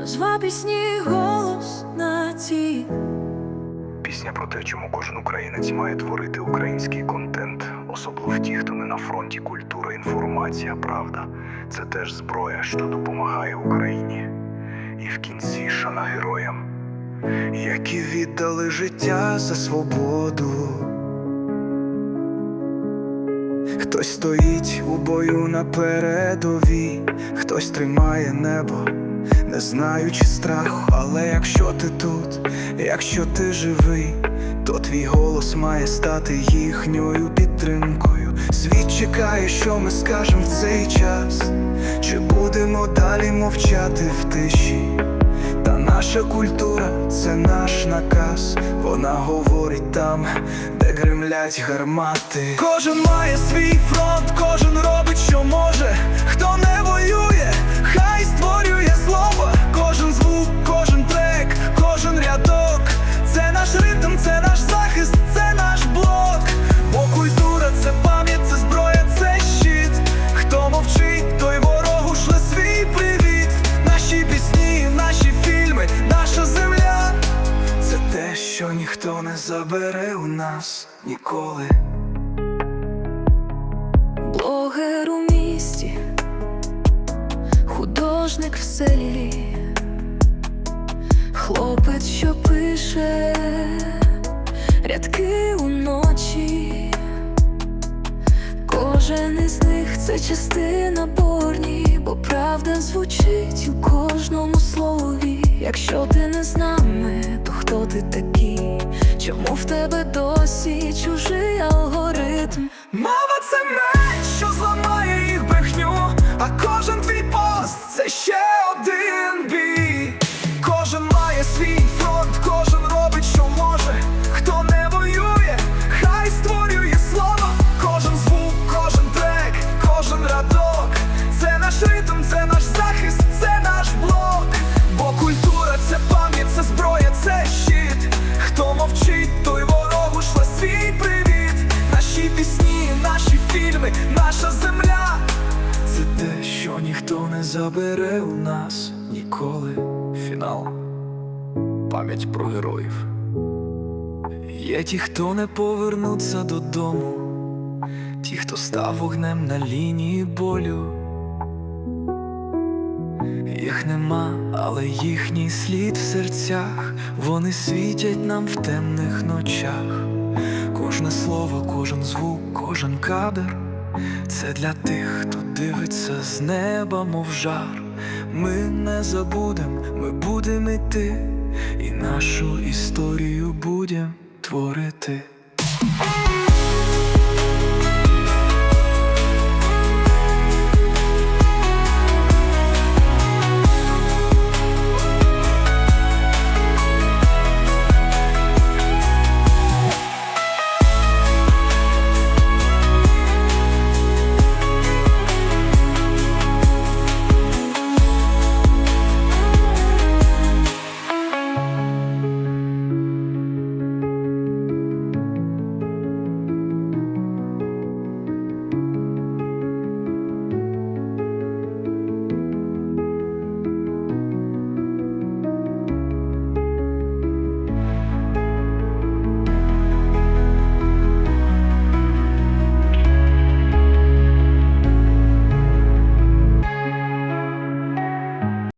Назва пісні голос нації. Пісня про те, чому кожен українець має творити український контент, особливо ті, хто не на фронті культура, інформація, правда. Це теж зброя, що допомагає Україні. І в кінці шана героям, які віддали життя за свободу. Хтось стоїть у бою на передовій, хтось тримає небо, не знаючи страху. Але якщо ти тут, якщо ти живий, то твій голос має стати їхньою підтримкою. Світ чекає, що ми скажемо в цей час, чи будемо далі мовчати в тиші. Та наша культура це наш наказ. Вона говорить там, де гремлять гармати. Кожен має свій фронт, кожен робить, що може. Хто не воює, забере у нас ніколи. Блогер у місті, художник в селі, хлопець, що пише рядки уночі. Кожен із них це частина борні, бо правда звучить у кожному слові. Якщо ти не з нами, то хто ти такий? Чому в тебе досі чужий алгоритм? Забере у нас ніколи. Фінал. Пам'ять про героїв. Є ті, хто не повернуться додому, ті, хто став вогнем на лінії болю. Їх нема, але їхній слід в серцях, вони світять нам в темних ночах. Кожне слово, кожен звук, кожен кадр це для тих, хто дивиться з неба, мов жар. Ми не забудем, ми будемо йти, і нашу історію будем творити.